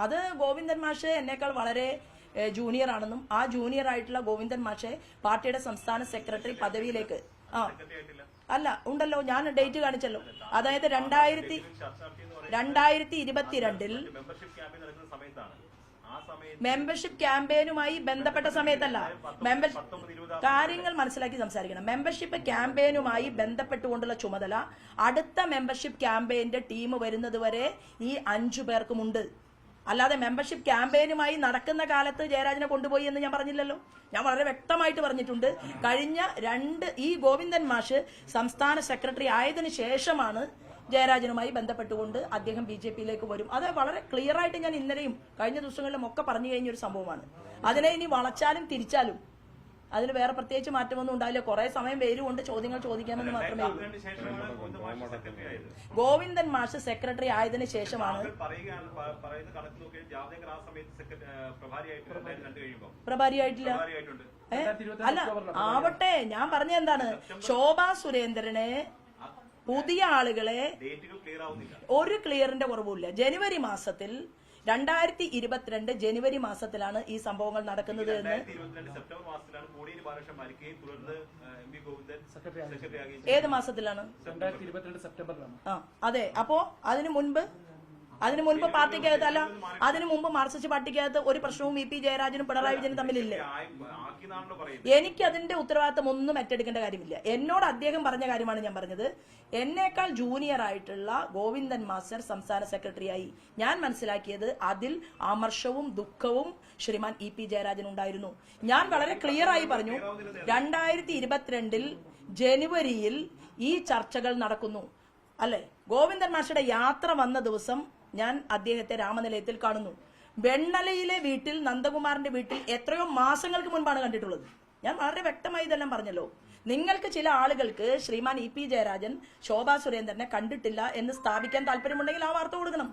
അത് ഗോവിന്ദൻ മാഷ് എന്നേക്കാൾ വളരെ ജൂനിയർ ആണെന്നും ആ ജൂനിയർ ആയിട്ടുള്ള ഗോവിന്ദൻ മാഷെ പാർട്ടിയുടെ സംസ്ഥാന സെക്രട്ടറി പദവിയിലേക്ക് ആ. അല്ല ഉണ്ടല്ലോ ഞാൻ ഡേറ്റ് കാണിച്ചല്ലോ. അതായത് രണ്ടായിരത്തി രണ്ടായിരത്തി ഇരുപത്തിരണ്ടിൽ മെമ്പർഷിപ്പ് ക്യാമ്പയിനുമായി ബന്ധപ്പെട്ട സമയത്തല്ല. മെമ്പർഷിപ്പ് കാര്യങ്ങൾ മനസ്സിലാക്കി സംസാരിക്കണം. മെമ്പർഷിപ്പ് ക്യാമ്പയിനുമായി ബന്ധപ്പെട്ടുകൊണ്ടുള്ള ചുമതല അടുത്ത മെമ്പർഷിപ്പ് ക്യാമ്പയിന്റെ ടീം വരുന്നത് വരെ ഈ അഞ്ചു പേർക്കുമുണ്ട്. അല്ലാതെ മെമ്പർഷിപ്പ് ക്യാമ്പയിനുമായി നടക്കുന്ന കാലത്ത് ജയരാജനെ കൊണ്ടുപോയി എന്ന് ഞാൻ പറഞ്ഞില്ലല്ലോ. ഞാൻ വളരെ വ്യക്തമായിട്ട് പറഞ്ഞിട്ടുണ്ട്. കഴിഞ്ഞ രണ്ട് ഈ ഗോവിന്ദൻ മാഷ് സംസ്ഥാന സെക്രട്ടറി ആയതിനു ശേഷമാണ് ജയരാജനുമായി ബന്ധപ്പെട്ടുകൊണ്ട് അദ്ദേഹം ബി ജെ പിയിലേക്ക് വരും. അത് വളരെ ക്ലിയർ ആയിട്ട് ഞാൻ ഇന്നലെയും കഴിഞ്ഞ ദിവസങ്ങളിലും ഒക്കെ പറഞ്ഞു കഴിഞ്ഞ ഒരു സംഭവമാണ്. അതിനെ ഇനി വളച്ചാലും തിരിച്ചാലും അതിന് വേറെ പ്രത്യേകിച്ച് മാറ്റമൊന്നും ഉണ്ടാവില്ല. കുറെ സമയം കൊണ്ട് ചോദ്യങ്ങൾ ചോദിക്കാമെന്ന് മാത്രമേ ഉള്ളൂ. ഗോവിന്ദൻ മാഷ് സെക്രട്ടറി ആയതിനു ശേഷമാണ് പ്രഭാരിയായിട്ടില്ല? അല്ല ആവട്ടെ ഞാൻ പറഞ്ഞ എന്താണ്? ശോഭാ സുരേന്ദ്രനെ പുതിയ ആളുകളെ ഡേറ്റുകൾ ക്ലിയർ ആവുന്നില്ല. ഒരു ക്ലിയറിന്റെ കുറവുമില്ല. ജനുവരി മാസത്തിൽ രണ്ടായിരത്തി ഇരുപത്തിരണ്ട് ജനുവരി മാസത്തിലാണ് ഈ സംഭവങ്ങൾ നടക്കുന്നത് എന്ന് രണ്ടായിരത്തി ഇരുപത്തിരണ്ട് സെപ്റ്റംബർ മാസത്തിലാണ് കോടിയേരി ബാലകൃഷ്ണൻ മരിക്കുകയും തുടർന്ന് എം വി ഗോവിന്ദൻ സെക്രട്ടറി ആകുകയും ഏത് മാസത്തിലാണ്? രണ്ടായിരത്തി ഇരുപത്തിരണ്ട് സെപ്റ്റംബറിലാണ്. അതെ. അപ്പോ അതിനു മുൻപ് അതിനു മുൻപ് പാർട്ടിക്കകത്ത് അല്ല അതിനു മുമ്പ് മാർക്സിസ്റ്റ് പാർട്ടിക്കകത്ത് ഒരു പ്രശ്നവും ഇ പി ജയരാജനും പിണറായി വിജയനും തമ്മിലില്ലേ. എനിക്ക് അതിന്റെ ഉത്തരവാദിത്തം ഒന്നും ഏറ്റെടുക്കേണ്ട കാര്യമില്ല. എന്നോട് അദ്ദേഹം പറഞ്ഞ കാര്യമാണ് ഞാൻ പറഞ്ഞത്. എന്നേക്കാൾ ജൂനിയർ ആയിട്ടുള്ള ഗോവിന്ദൻ മാസ്റ്റർ സംസ്ഥാന സെക്രട്ടറിയായി ഞാൻ മനസ്സിലാക്കിയത് അതിൽ ആമർഷവും ദുഃഖവും ശ്രീമാൻ ഇ പി ജയരാജൻ ഉണ്ടായിരുന്നു. ഞാൻ വളരെ ക്ലിയർ ആയി പറഞ്ഞു രണ്ടായിരത്തി ഇരുപത്തിരണ്ടിൽ ജനുവരിയിൽ ഈ ചർച്ചകൾ നടക്കുന്നു. അല്ലെ? ഗോവിന്ദൻ മാഷയുടെ യാത്ര വന്ന ദിവസം ഞാൻ അദ്ദേഹത്തെ രാമനിലയത്തിൽ കാണുന്നു. വെണ്ണലയിലെ വീട്ടിൽ നന്ദകുമാറിന്റെ വീട്ടിൽ എത്രയോ മാസങ്ങൾക്ക് മുൻപാണ് കണ്ടിട്ടുള്ളത്. ഞാൻ വളരെ വ്യക്തമായി ഇതെല്ലാം പറഞ്ഞല്ലോ. നിങ്ങൾക്ക് ചില ആളുകൾക്ക് ശ്രീമാൻ ഇ പി ജയരാജൻ ശോഭാ സുരേന്ദ്രനെ കണ്ടിട്ടില്ല എന്ന് സ്ഥാപിക്കാൻ താല്പര്യമുണ്ടെങ്കിൽ ആ വാർത്ത കൊടുക്കണം.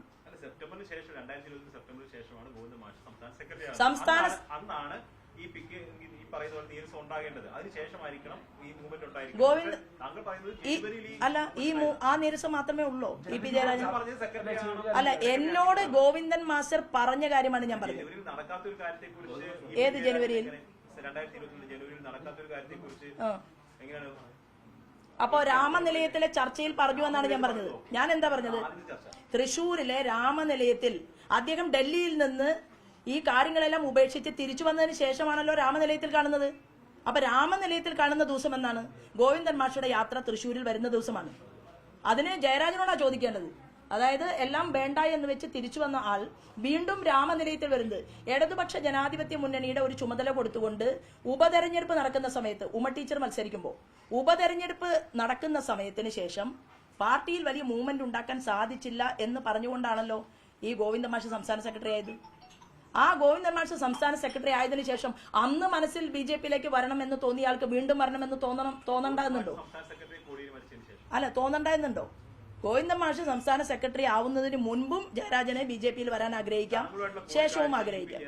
സംസ്ഥാന അന്നാണ് ഈ പിക്ക് ഈ പറയുന്ന പോലെ നീരസം ഉണ്ടാകേണ്ടത്. അതിനുശേഷമായിരിക്കണം ഈ മൂവ്മെന്റ് ഗോവിന്ദ്- താങ്കൾ പറയുന്നത് അല്ല ഈ ആ നിരസം മാത്രമേ ഉള്ളൂ? E P Jayarajan? അല്ല എന്നോട് ഗോവിന്ദൻ മാസ്റ്റർ പറഞ്ഞ കാര്യമാണ് ഞാൻ പറഞ്ഞത്. ജനുവരിയിൽ നടക്കാത്ത ഒരു കാര്യത്തെക്കുറിച്ച് ഏത് ജനുവരിയിൽ? രണ്ടായിരത്തി ഇരുപത്തിരണ്ട് ജനുവരിയിൽ നടക്കാത്ത ഒരു കാര്യത്തെക്കുറിച്ച് എങ്ങനെയാണ്? അപ്പോ രാമനിലയത്തിലെ ചർച്ചയിൽ പറഞ്ഞു എന്നാണ് ഞാൻ പറഞ്ഞത്. ഞാൻ എന്താ പറഞ്ഞത്? തൃശൂരിലെ രാമനിലയത്തിൽ അദ്ദേഹം ഡൽഹിയിൽ നിന്ന് ഈ കാര്യങ്ങളെല്ലാം ഉപേക്ഷിച്ച് തിരിച്ചു വന്നതിന് ശേഷമാണല്ലോ രാമനിലയത്തിൽ കാണുന്നത്. അപ്പൊ രാമനിലയത്തിൽ കാണുന്ന ദിവസം എന്നാണ്? ഗോവിന്ദൻ മാഷയുടെ യാത്ര തൃശ്ശൂരിൽ വരുന്ന ദിവസമാണ്. അതിന് ജയരാജനോടാ ചോദിക്കേണ്ടത്. അതായത് എല്ലാം വേണ്ട എന്ന് വെച്ച് തിരിച്ചു വന്ന ആൾ വീണ്ടും രാമനിലയത്തിൽ വരുന്നത്. ഇടതുപക്ഷ ജനാധിപത്യ മുന്നണിയുടെ ഒരു ചുമതല കൊടുത്തുകൊണ്ട് ഉപതെരഞ്ഞെടുപ്പ് നടക്കുന്ന സമയത്ത് ഉമ ടീച്ചർ മത്സരിക്കുമ്പോൾ ഉപതെരഞ്ഞെടുപ്പ് നടക്കുന്ന സമയത്തിന് ശേഷം പാർട്ടിയിൽ വലിയ മൂവ്മെന്റ് ഉണ്ടാക്കാൻ സാധിച്ചില്ല എന്ന് പറഞ്ഞുകൊണ്ടാണല്ലോ ഈ ഗോവിന്ദ മാഷ് സംസ്ഥാന സെക്രട്ടറി ആയത്. ആ ഗോവിന്ദൻ മാഷ് സംസ്ഥാന സെക്രട്ടറി ആയതിനു ശേഷം അന്ന് മനസ്സിൽ ബി ജെ പിയിലേക്ക് വരണമെന്ന് തോന്നിയ ആൾക്ക് വീണ്ടും വരണമെന്ന് തോന്നണം തോന്നണ്ടെന്നുണ്ടോ അല്ല തോന്നണ്ടെന്നുണ്ടോ ഗോവിന്ദൻ മാഷ് സംസ്ഥാന സെക്രട്ടറി ആവുന്നതിന് മുൻപും ജയരാജനെ ബി ജെ പിയിൽ വരാൻ ആഗ്രഹിക്കാം ശേഷവും ആഗ്രഹിക്കാം.